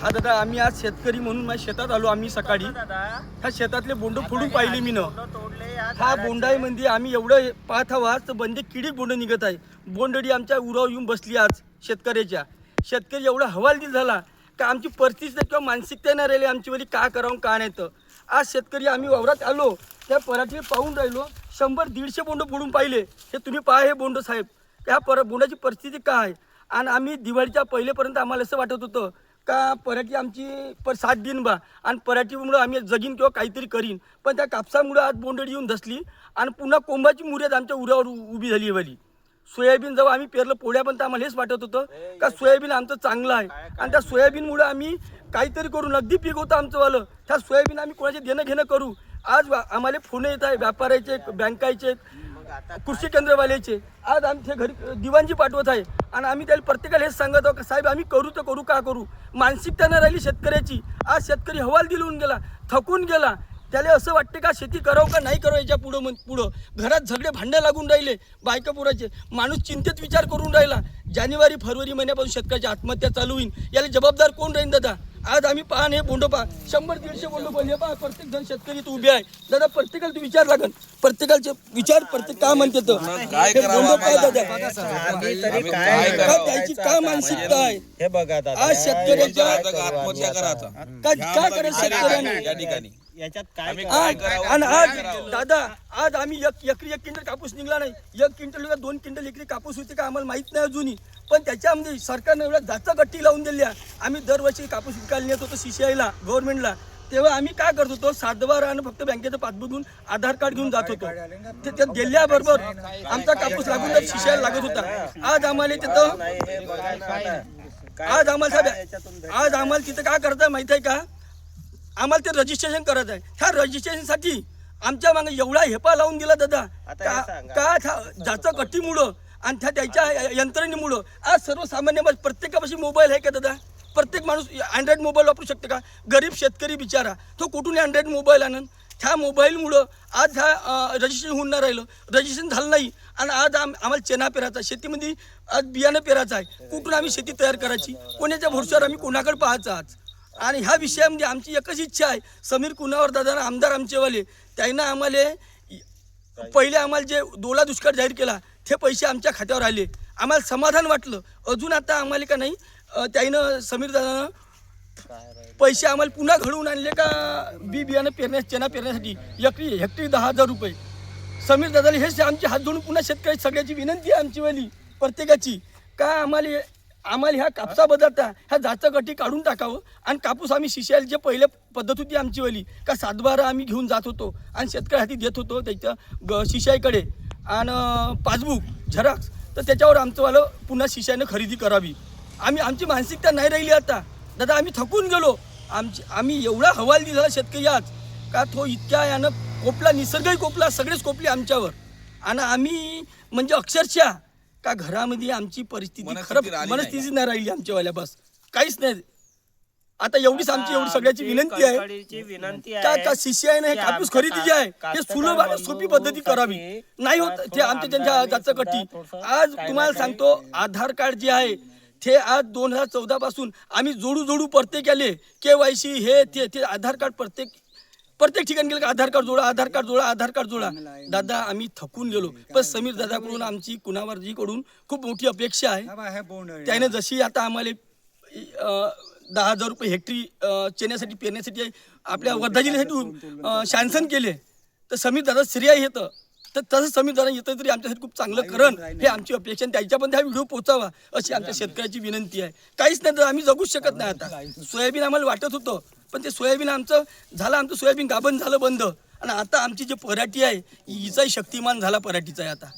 हा दादा आम्ही आज शेतकरी म्हणून माझ्या शेतात आलो आम्ही सकाळी. ह्या शेतातले बोंड फोडून पाहिले मी न. हा बोंडाईमध्ये आम्ही एवढं पाहत हवा तर बंदे किडीक बोंड निघत आहे. बोंडडी आमच्या उरावर येऊन बसली आज शेतकऱ्याच्या. शेतकरी एवढा हवालदिल झाला का आमची परिस्थिती किंवा मानसिकता नाही राहिली आमची का करावं का नाही तर. आज शेतकरी आम्ही वावरात आलो त्या पराठी पाहून राहिलो शंभर दीडशे बोंड फोडून पाहिले. हे तुम्ही पहा हे बोंड साहेब. ह्या पर बोंडाची परिस्थिती काय आहे? आणि आम्ही दिवाळीच्या पहिलेपर्यंत आम्हाला असं वाटत होतं का पराठी आमची पर सात दिन बा. आणि पराठीमुळं आम्ही जगीन किंवा काहीतरी करीन. पण त्या कापसामुळं आज बोंडडी येऊन धसली आणि पुन्हा कोंबाची मुर्यात आमच्या उरावर उभी झाली वाली सोयाबीन जेव्हा आम्ही पेरलं पोळ्यापर्यंत आम्हाला हेच वाटत होतं का सोयाबीन आमचं चांगलं आहे. आणि त्या सोयाबीनमुळं आम्ही काहीतरी करू अगदी पीक होतं आमचं वालं त्या सोयाबीन आम्ही कोणाचे देणं घेणं करू. आज आम्हाला फोन येत आहे व्यापाराचे बँकाचे कृषी केंद्रवाल्याचे. आज आम्ही ते घरी दिवाणजी पाठवत आहे. आणि आम्ही त्याला प्रत्येकाला हेच सांगत आहोत का साहेब आम्ही करू तर करू का करू? मानसिकता न राहिली शेतकऱ्याची. आज शेतकरी हवाल दिलून गेला थकून गेला. त्याला असं वाटते का शेती करावं का नाही करावं याच्या पुढं मग पुढं? घरात झगडे भांडे लागून राहिले बायका पुराचे. माणूस चिंतेत विचार करून राहिला. जानेवारी फरवरी महिन्यापासून शेतकऱ्याची आत्महत्या चालू होईल याला जबाबदार कोण राहील दादा? आज आम्ही पहा हे बोंड पहा. शंभर दीडशे बोंड बोलले पहा प्रत्येक जण शेतकरी इथं उभे आहे. दादा प्रत्येकाला तू विचार लागन प्रत्येकाचे विचार प्रत्येक का म्हणते तर काय हे बोंड? दादा? आम्ही तरी आम्ही काय काय का करावं? त्याची का मानसिकता आहे? हे बघा दादा. आज शेतकऱ्याच्या आत्महत्या करा आता. का का करेल शेतकऱ्याने? या ठिकाणी. याच्यात काय आम्ही करावं? काय आज करावं? आणि काय आज करावं? दादा आज आम्ही एक एकरी एक क्विंटल कापूस निघला नाही. एक क्विंटल किंवा दोन क्विंटल एकरी कापूस होते का आम्हाला माहीत नाही अजूनही. पण त्याच्यामध्ये सरकारनं एवढ्या जाचा गट्टी लावून दिल्या. आम्ही दरवर्षी कापूस विकायला नेत होतो सीसीआयला गव्हर्नमेंटला तेव्हा आम्ही काय करत होतो? सातबार आणि फक्त बँकेचं पासबुकून आधार कार्ड घेऊन जात होतो. ते त्या दिल्याबरोबर आमचा कापूस लागून सीसीआयला लागत होता. आज आम्हाला तिथं नाही, हे बघा ना. काय- आज आम्हाला काय साहेब आज आम्हाला तिथं काय करताय? माहीत आहे का? आम्हाला ते रजिस्ट्रेशन करायचं आहे. ह्या रजिस्ट्रेशनसाठी आमच्या मागे एवढा हेपा लावून दिला दादा. का त्या जाचं गट्टीमुळं आणि त्या त्याच्या यंत्रणेमुळं आज सर्वसामान्य प्रत्येकापाशी मोबाईल आहे का दादा? प्रत्येक माणूस अँड्रॉइड मोबाईल वापरू शकते का? गरीब शेतकरी बिचारा तो कुठून अँड्रॉइड मोबाईल आणन? ह्या मोबाईलमुळं आज ह्या रजिस्ट्रेशन होऊन नाही राहिलं. रजिस्ट्रेशन झालं नाही. आणि आज आम आम्हाला चेना पेरायचा. शेतीमध्ये आज बियाणं पेरायचं आहे. कुठून आम्ही शेती तयार करायची? कोणाच्या भरोश्यावर आम्ही कोणाकडे पाहायचं आज? आणि ह्या विषयामध्ये आमची एकच इच्छा आहे. समीर कुणावर दादा आमदार आमचेवाले त्यांना आम्हाला पहिले आम्हाला जे दोला दुष्काळ जाहीर केला ते पैसे आमच्या खात्यावर आले. आम्हाला समाधान वाटलं. अजून आता आम्हाला का नाही त्याईनं समीर दादानं पैसे आम्हाला पुन्हा घडवून आणले का बी बियाणं पेरण्या चना पेरण्यासाठी? एकरी हेक्टरी दहा हजार रुपये. समीर दादाला हेच आमचे हात जोडून पुन्हा शेतकरी सगळ्याची विनंती आहे आमची वाली प्रत्येकाची. का आम्हाला आम्हाला ह्या कापसा बदलता ह्या जाचं गटी काढून टाकावं. आणि कापूस आम्ही शिशायला जे पहिले पद्धत होती आमचीवाली का सातबारा आम्ही घेऊन जात होतो आणि शेतकरी हाती देत होतो त्याच्या ग शिशाईकडे. आणि पासबुक झेरॉक्स तर त्याच्यावर आमचंवालं पुन्हा शिशाईनं खरेदी करावी. आम्ही आमची मानसिकता नाही राहिली आता. दादा आम्ही थकून गेलो. आमची आम्ही एवढा हवाल दिला शेतकरी आज का तो इतक्या यानं कोपला निसर्गही कोपला सगळेच कोपले आमच्यावर. आणि आम्ही म्हणजे अक्षरशः का घरामध्ये आमची परिस्थिती मनस्थिती खरं राहिली मनस्थिती नाही राहिली आमच्यावाल्या बस. काहीच नाही. आता एवढीच आमची एवढी सगळ्याची विनंती आहे. विनंती का आहे का सीसीआयने हे की कापूस खरेदी जी आहे? का- हे सुलभ आणि सोपी पद्धती करावी. नाही होत. ते आमच्या त्यांच्या जाचं कट्टी आज तुम्हाला सांगतो आधार कार्ड जे आहे ते आज दोन हजार चौदा पासून आम्ही जोडू जोडू प्रत्येक आले के वाय सी हे ते ते आधार कार्ड प्रत्येक प्रत्येक ठिकाणी गेलं का आधार कार्ड जोडा आधार कार्ड जोडा आधार कार्ड जोडा. दादा आम्ही थकून गेलो. पण समीर दादाकडून आमची कुणावरजीकडून खूप मोठी अपेक्षा आहे. त्याने जशी आता आम्हाला दहा हजार रुपये हेक्टरी अं, चेन्यासाठी पेरण्यासाठी आपल्या वर्धा जिल्ह्यासाठी शांसन केले. तर समीर दादा श्रेय येतं. तर तसं समीर दादा येतं तरी आमच्यासाठी खूप चांगलं करण. हे आमची अपेक्षा आणि त्याच्यापर्यंत हा व्हिडिओ पोचावा अशी आमच्या शेतकऱ्याची विनंती आहे. काहीच नाही तर आम्ही जगूच शकत नाही आता. सोयाबीन आम्हाला वाटत होतं. पण ते सोयाबीन आमचं झालं आमचं सोयाबीन गाभण झालं बंद. आणि आता आमची जी पराठी आहे हिचाही शक्तिमान झाला पराठीचा आहे आता